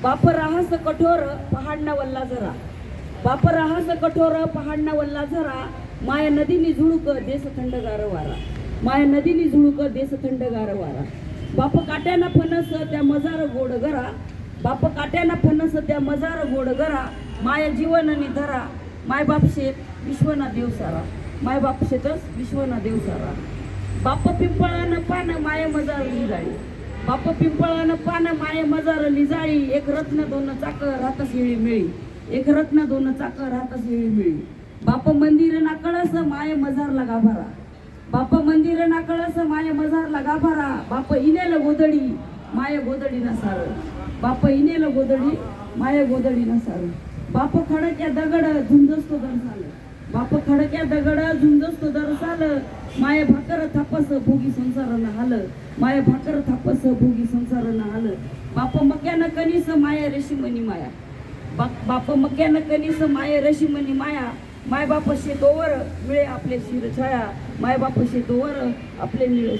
बाप राहस कठोर पहाडना वल्ला झरा. बाप राहस कठोर पहाडना वल्ला झरा. माया नदीनी झुळुक देस थंडगार वारा. माया नदीनी झुळूक देश थंड गार वारा. बाप काट्याना फणस त्या मजार गोड गरा बाप काट्याना फणस त्या मजार गोड गरा माया जीवननी धरा. माय बाप शेत विश्वना देव सारा. माय बाप शेतच विश्वना देव सारा. बाप पिंपळानं पान माय मजार लिजाळी बाप पिंपळानं पानं माये मजार निजाळी. एक रत्न दोन चाक राहतस येळी मिळी. एक रत्न दोन चाक राहतस येळी मिळी. बाप मंदिर ना कळस माय मजारला गाभारा. बाप मंदिर ना कळस माय मजारला गाभारा. बाप इनेल गोदडी माय गोदडी नसार सार. बाप इनेल गोदडी माय गोदडी नसार बाप खडक्या दगड झुंजस्तो दर झालं. बाप खडक्या दगड झुंजस्तो दर माय भाकर थापस भोगी संसार न हाल. माय भाकर थापस भोगी संसार न हाल. बाप मक्यानं कनिस माया रेशीमनी माया. बाप बाप मक्यानं कनिस माय रेशीमनी माया. माय बाप शेतोवर मिळे आपले शिरछाया माय बाप शेतोवर आपले मिळे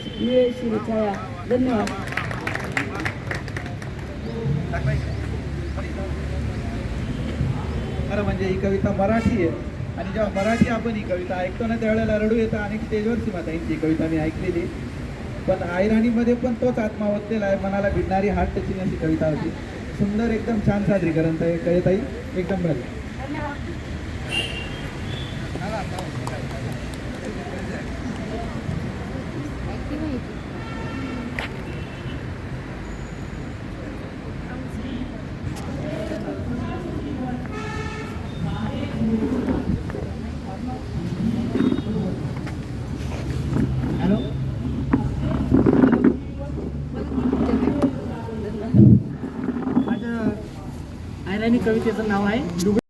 शिर छाया. धन्यवाद. खरं म्हणजे ही कविता मराठी आहे. आणि जेव्हा मराठी आपण ही कविता ऐकतो ना त्यावेळेला रडू येतं. आणि स्टेजवर सीमाताईंची कविता मी ऐकलेली पण आयराणीमध्ये पण तोच आत्मा ओतलेला आहे. मनाला भिडणारी हार्ट टचिंग अशी कविता होती. सुंदर एकदम छान सादरीकरण ताई कविताई. एकदम बरं. Thank you. माझं कवितेचं नाव आहे